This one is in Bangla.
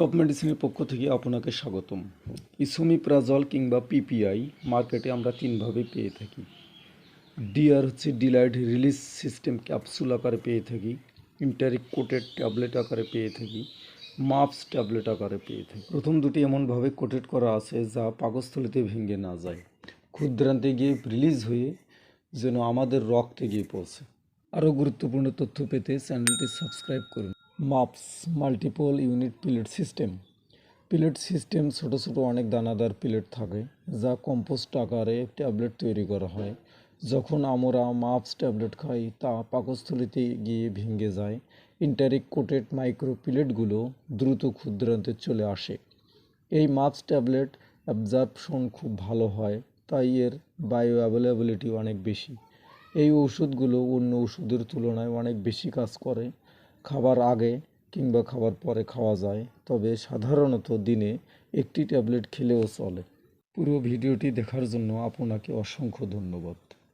টপ মেডিসিনের পক্ষ থেকে আপনাকে স্বাগতম। ইসোমিপ্রাজল কিংবা পিপিআই মার্কেটে আমরা তিনভাবে পেয়ে থাকি। ডিআর হচ্ছে ডিলাইড রিলিজ সিস্টেম ক্যাপসুল আকারে পেয়ে থাকি ইন্টারিক কোটেড ট্যাবলেট আকারে পেয়ে থাকি, মাপস ট্যাবলেট আকারে পেয়ে থাকি। প্রথম দুটি এমনভাবে কোটেড করা আছে যা পাকস্থলিতে ভেঙে না যায়। ক্ষুদ্রান্তে গিয়ে রিলিজ হয়ে যেন আমাদের রক্তে গিয়ে পৌঁছে আরও গুরুত্বপূর্ণ তথ্য পেতে চ্যানেলটি সাবস্ক্রাইব করুন। MUPS multiple unit pellet system. Pellet system ছোট ছোট অনেক দানাদার পিলেট থাকে, যা কম্পোস্ট আকারে ট্যাবলেট তৈরি করা হয়। যখন আমরা মাপস ট্যাবলেট খাই, তা পাকস্থলিতে গিয়ে ভেঙে যায়। ইন্টারিক কোটেড মাইক্রো পিলেটগুলো দ্রুত ক্ষুদ্রান্তে চলে আসে। এই মাপস ট্যাবলেট অ্যাবজার্পশন খুব ভালো হয়, তাই এর বায়ো অ্যাভেলেবিলিটি অনেক বেশি। এই ওষুধগুলো অন্য ওষুধের তুলনায় অনেক বেশি কাজ করে। খাবার আগে কিংবা খাবার পরে খাওয়া যায়। তবে সাধারণত দিনে একটি ট্যাবলেট খেলেও চলে। পুরো ভিডিওটি দেখার জন্য আপনাকে অসংখ্য ধন্যবাদ।